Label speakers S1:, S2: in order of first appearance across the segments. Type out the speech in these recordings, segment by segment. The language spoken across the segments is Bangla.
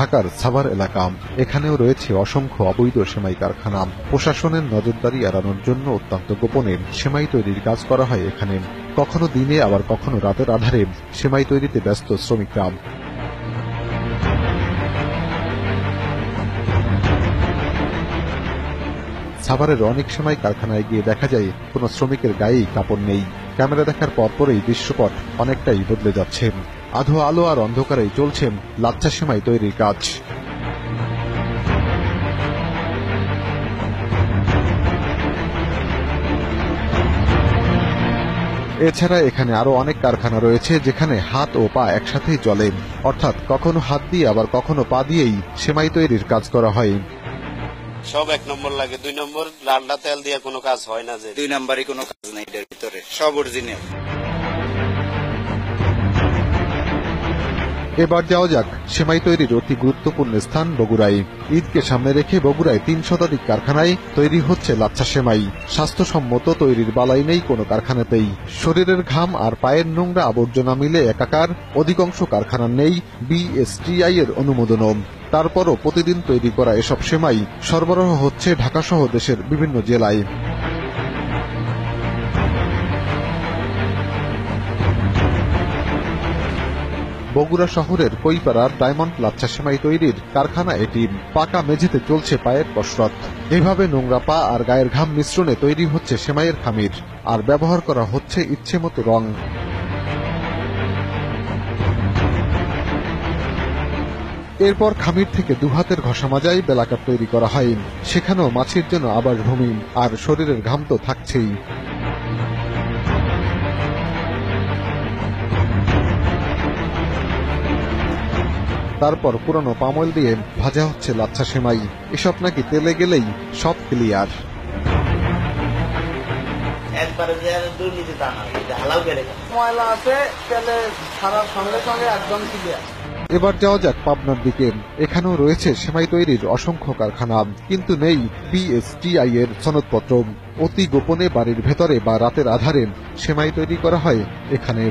S1: ঢাকার সাভার এলাকা। এখানেও রয়েছে অসংখ্য অবৈধ সেমাই কারখানা। প্রশাসনের নজরদারি এড়ানোর জন্য অত্যন্ত গোপনে সেমাই তৈরির কাজ করা হয় এখানে। কখনো দিনে, আবার কখনো রাতের আধারে সেমাই তৈরিতে ব্যস্ত শ্রমিকরা। সাভারের অনেক সময় কারখানায় গিয়ে দেখা যায়, কোনো শ্রমিকের গায়েই কাপড় নেই। ক্যামেরা দেখার পরপরই দৃশ্যপট অনেকটাই বদলে যাচ্ছে। আধো আলো আর অন্ধকারেই চলছে লাচ্চা সেমাই তৈরির কাজ। এছাড়া এখানে আরও অনেক কারখানা রয়েছে যেখানে হাত ও পা একসাথেই চলে। অর্থাৎ কখনো হাত দিয়ে, আবার কখনো পা দিয়েই সেমাই তৈরির কাজ করা হয়।
S2: সব এক নম্বর লাগে। দুই নম্বর ডালডা তেল দিয়ে কোনো কাজ হয় না যে।
S3: দুই নাম্বারই কোনো কাজ নাই এটার ভিতরে। সব অরিজিনাল
S1: এবার যাওয়া যাক। সেমাই তৈরির অতি গুরুত্বপূর্ণ স্থান বগুড়ায়। ঈদকে সামনে রেখে বগুড়ায় তিন শতাধিক কারখানায় তৈরি হচ্ছে লাচ্ছা সেমাই। স্বাস্থ্যসম্মত তৈরির বালাই নেই কোনো কারখানাতেই। শরীরের ঘাম আর পায়ের নোংরা আবর্জনা মিলে একাকার। অধিকাংশ কারখানার নেই বিএসটিআই এর অনুমোদনও। তারপরও প্রতিদিন তৈরি করা এসব সেমাই সরবরাহ হচ্ছে ঢাকাসহ দেশের বিভিন্ন জেলায়। বগুড়া শহরের কৈপাড়ার ডায়মন্ড লাচ্ছা সেমাই তৈরির কারখানা এটি পাকা মেঝেতে চলছে পায়ের কসরত। এভাবে নোংরা পা আর গায়ের ঘাম মিশ্রণে তৈরি হচ্ছে সেমাইয়ের খামির। আর ব্যবহার করা হচ্ছে ইচ্ছে মতো রং। এরপর খামির থেকে দুহাতের ঘষা মাজাই বেলাকার তৈরি করা হয়। সেখানেও মাছের জন্য আবার আবাসভূমি আর শরীরের ঘাম তো থাকছেই। তারপর পুরনো পামল দিয়ে ভাজা হচ্ছে লাচ্ছা সেমাই। এসব নাকি তেলে গেলেই সব ক্লিয়ার
S2: একবারে যে দুর্নীতি তা না হালাও কেড়ে
S4: ময়লা আছে তেলে ছাড়ার সঙ্গে সঙ্গে একদম ক্লিয়ার
S1: এবার যাওয়া যাক পাবনার দিকে। এখানেও রয়েছে সেমাই তৈরির অসংখ্য কারখানা, কিন্তু নেই বিএসটিআই এর সনদপত্র। অতি গোপনে বাড়ির ভেতরে বা রাতের আধারে সেমাই তৈরি করা হয় এখানে।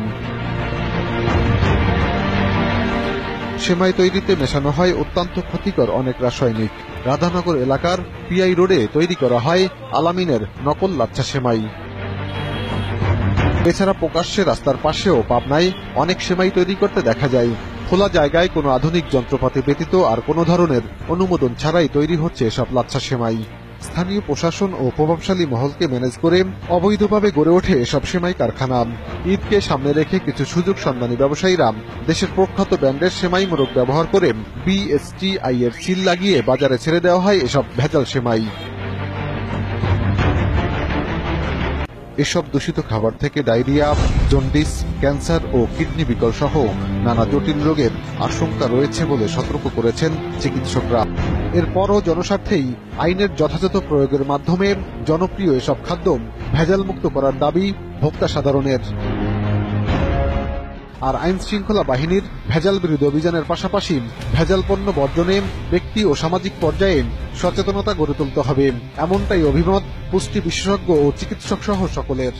S1: সেমাই তৈরিতে মেশানো হয় অত্যন্ত ক্ষতিকর অনেক রাসায়নিক। রাধানগর এলাকার পিআই রোডে তৈরি করা হয় আলামিনের নকল লাচ্ছা সেমাই। এছাড়া প্রকাশ্যে রাস্তার পাশেও পাবনায় অনেক সেমাই তৈরি করতে দেখা যায়। খোলা জায়গায় কোনো আধুনিক যন্ত্রপাতি ব্যতীত আর কোনো ধরনের অনুমোদন ছাড়াই তৈরি হচ্ছে এসব লাচ্ছা সেমাই। স্থানীয় প্রশাসন ও প্রভাবশালী মহলকে ম্যানেজ করে অবৈধভাবে গড়ে ওঠে এসব সেমাই কারখানা। ঈদকে সামনে রেখে কিছু সুযোগ সন্ধানী ব্যবসায়ীরা দেশের প্রখ্যাত ব্র্যান্ডের সেমাই মোরগ ব্যবহার করে বিএসটিআই এর সিল লাগিয়ে বাজারে ছেড়ে দেওয়া হয় এসব ভেজাল সেমাই। এসব দূষিত খাবার থেকে ডায়রিয়া, জন্ডিস, ক্যান্সার ও কিডনি বিকল সহ নানা জটিল রোগের আশঙ্কা রয়েছে বলে সতর্ক করেছেন চিকিৎসকরা। এরপরও জনস্বার্থেই আইনের যথাযথ প্রয়োগের মাধ্যমে জনপ্রিয় এসব খাদ্য ভেজালমুক্ত করার দাবি ভোক্তা সাধারণের। আর আইন শৃঙ্খলা বাহিনীর ভেজাল বিরোধী অভিযানের পাশাপাশি ভেজাল পণ্য বর্জনে ব্যক্তি ও সামাজিক পর্যায়ে সচেতনতা গড়ে তুলতে হবে। এমনটাই অভিমত পুষ্টি বিশেষজ্ঞ ও চিকিৎসক সহ সকলের।